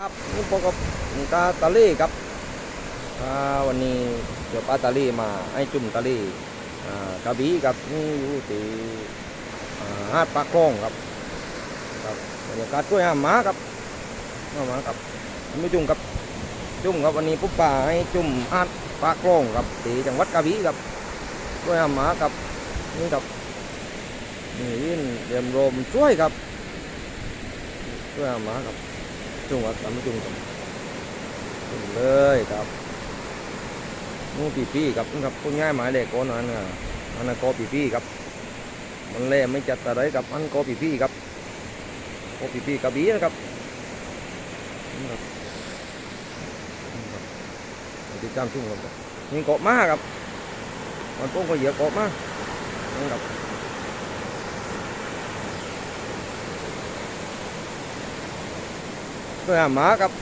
ครับนี่พบกับตาตาลี่ครับวันนี้เดี๋ยวป้าตาลี่มาให้จุ่มตาลี่กระบี่ครับนี่อยู่ที่อ่าหาดปากคลองครับครับบรรยากาศสวยงามมาครับงามาครับไม่จุ่มครับจุ่มครับวันนี้ปุ๊บป่าให้จุ่มหาดปากคลองครับที่จังหวัดกระบี่ครับสวยงามมาครับนี่ครับนี่ยินเรียมรมช่วยครับสวยงามมาครับ จุงครับทำจุงครับจุงเลยครับนู่ปีปีครับนะครับพูดง่ายหมายเลขก้อนนั้นน่ะอันนั้นกอปีปีครับ มันเล่ไม่จัดอะไรครับอันกอปีปีครับกอปีปีกระบี่นะครับนี่ครับนี่ครับติดตามชุ่มครับนี่เกาะม้าครับ มันโป้งก็เยียบเกาะมากครับ ก็หาหมาครับ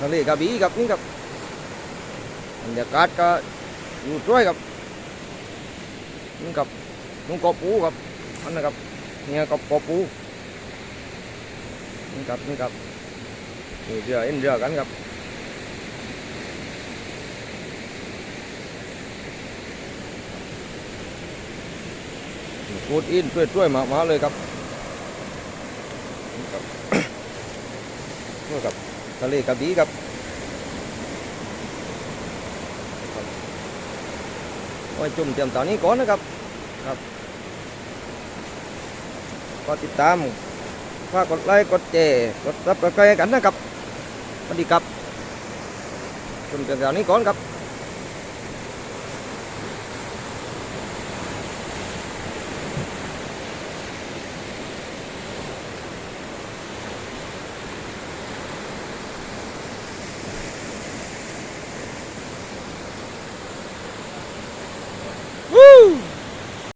ทะเลกระบี่ครับนี่ครับบรรยากาศก็อยู่ด้วยครับนี่ครับนุ่งกอปูครับอันนะครับเนี่ยกับกอปูนี่ครับนี่ครับนี่เรือเอ็นเรือกันครับกูดอินช่วยช่วยๆมามาเลยครับ กับทะเลกระบี่ครับไว้จุ่มเตรียมตอนนี้ก่อนนะครับครับก็ติดตามฝากกดไลค์กดแชร์กดรับสไครต์กันนะครับสวัสดีครับจุ่มเตรียมตอนนี้ก่อนครับ